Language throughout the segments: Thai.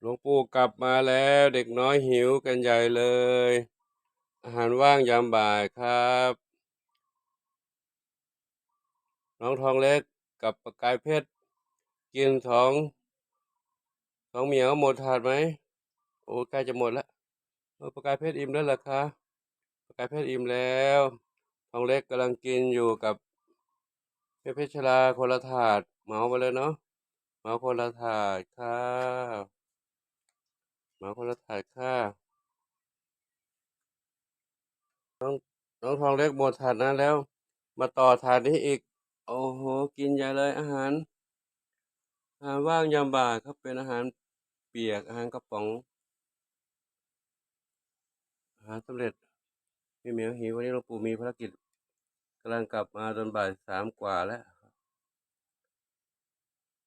หลวงปู่กลับมาแล้วเด็กน้อยหิวกันใหญ่เลย อาหารว่างยามบ่ายครับ น้องทองเล็กกับประกายเพชรกินสองสองเหมียวหมดถาดไหมโอ้ใกล้จะหมดแล้วเออประกายเพชรอิ่มแล้วเหรอคะประกายเพชรอิ่มแล้วทองเล็กกำลังกินอยู่กับเพชรเพชรชลาคนละถาดเหมาไปเลยเนาะเหมาคนละถาดค่ะเห มาคนละถ่าดค่ะน้องน้องทองเล็กหมดถาดนั้นแล้ว มาต่อถาดนี้อีก โอ้โห กินใหญ่เลยอาหารอาหารว่างยามบ่ายครับเป็นอาหารเปียกอาหารกระป๋อง อาหารสำเร็จพี่เหมียวหิววันนี้หลวงปู่มีภารกิจกำลังกลับมาตอนบ่ายสามกว่าแล้ว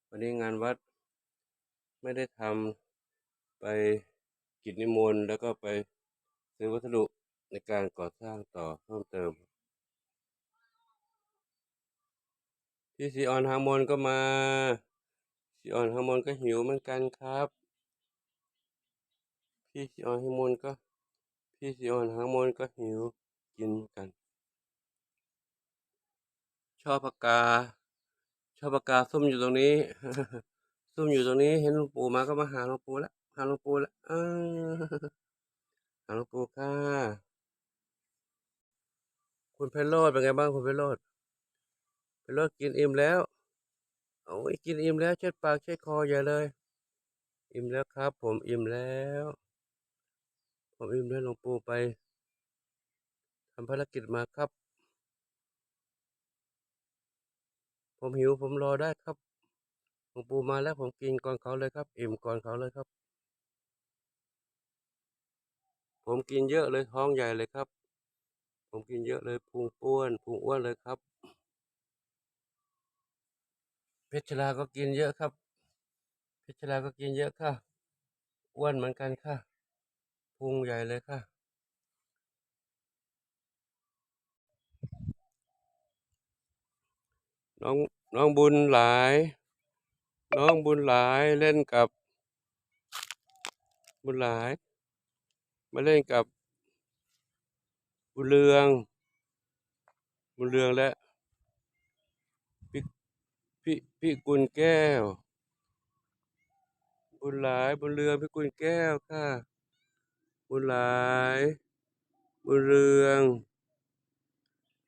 วันนี้งานวัดไม่ได้ทำ ไปกิจนิมนต์แล้วก็ไปซื้อวัสดุในการก่อสร้างต่อเพิ่มเติมพี่สีออนฮาร์โมนก็มาสีออนฮาร์โมนก็หิวเหมือนกันครับ พี่สีออนฮาร์โมนก็พี่สีออนฮาร์โมนก็หิวกินกัน ชอบปากกา ชอบปากกาซุ่มอยู่ตรงนี้ซุ่มอยู่ตรงนี้เห็นหลวงปู่มาก็มาหาหลวงปู่แล้ว หาหลวงปู่แล้วเออหาหลวงปู่ค่ะ คุณเพชรโรดเป็นไงบ้างคุณเพชรโรดเพชรโรดกินอิ่มแล้วโอ้ยกินอิ่มแล้วเช็ดปากเช็ดคอใหญ่เลย อิ่มแล้วครับ ผมอิ่มแล้ว ผมอิ่มแล้วหลวงปู่ไปทำภารกิจมาครับ ผมหิวผมรอได้ครับหลวงปู่มาแล้วผมกินก่อนเขาเลยครับ อิ่มก่อนเขาเลยครับ ผมกินเยอะเลยท้องใหญ่เลยครับ ผมกินเยอะเลยพุงป้วนพุงอ้วนเลยครับ เพชรลาก็กินเยอะครับ เพชรลาก็กินเยอะค่ะอ้วนเหมือนกันค่ะพุงใหญ่เลยค่ะน้องน้องบุญหลาย น้องบุญหลายเล่นกับ บุญหลาย มาเล่นกับบุญเรือง บุญเรืองและ พี่พี่พี่กุลแก้ว บุญหลายบุญเรืองพี่กุลแก้วค่ะ บุญหลาย บุญเรือง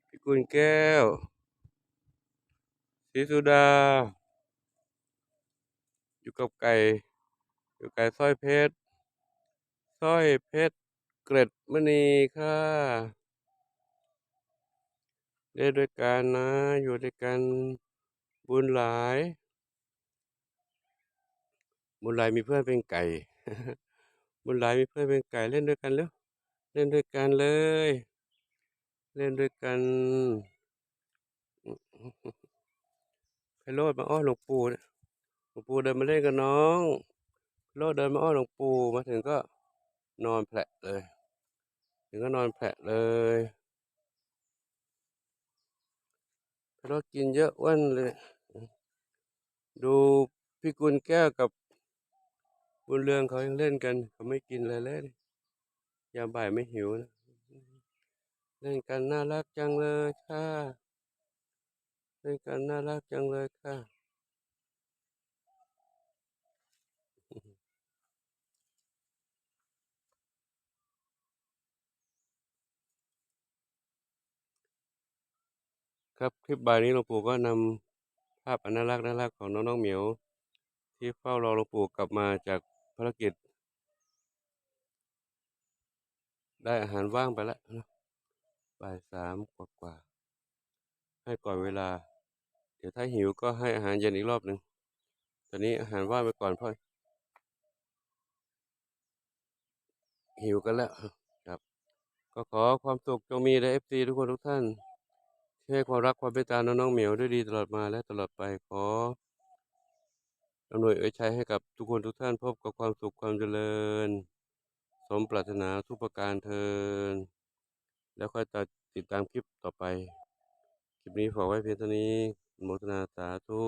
พี่กุลแก้วศรีสุดา อยู่กับไก่ อยู่ไก่สร้อยเพชร สร้อยเพชรเกร็ดมณีค่ะเล่นด้วยกันนะ อยู่ด้วยกันบุญหลาย บุญหลายมีเพื่อนเป็นไก่ บุญหลายมีเพื่อนเป็นไก่เล่นด้วยกันเร็วเล่นด้วยกันเลย เล่นด้วยกันไพโรดมาอ้อนหลวงปู่เนี่ยหลวงปู่เดินมาเล่นกับน้องพโรดเดินมาอ้อนหลวงปู่มาถึงก็ นอนแผลเลยถึงก็นอนแผลเลยไพโรดกินเยอะอ้วนเลย ดูพี่กุลแก้วกับบุญเรืองเขายังเล่นกัน เขาไม่กินอะไรเลยยามบ่ายไม่หิวนะ เล่นกันน่ารักจังเลยค่ะ เล่นกันน่ารักจังเลยค่ะ ครับคลิปบายนี้หลวงปู่ก็นำภาพอน่ารักน่ารักของน้องน้องเหมียว ที่เฝ้ารอหลวงปู่กลับมาจากภารกิจ ได้อาหารว่างไปแล้วนะบ่ายสามกว่ากว่า ให้ก่อนเวลา เดี๋ยวถ้าหิวก็ให้อาหารเย็นอีกรอบหนึ่งตอนนี้อาหารว่างไปก่อนเพราะหิวกันแล้วครับ ก็ขอความสุขจงมีแด่เอฟซีทุกคนทุกท่าน ให้ความรักความเมตตาน้องน้องเหมียวด้วยดีตลอดมาและตลอดไปขออำนวยเอ่ยชัยให้กับทุกคนทุกท่านพบกับความสุขความเจริญ สมปรารถนาทุกประการเทิน แล้วค่อยติดตามคลิปต่อไป คลิปนี้ฝากไว้เพียงเท่านี้โมทนาสาธุ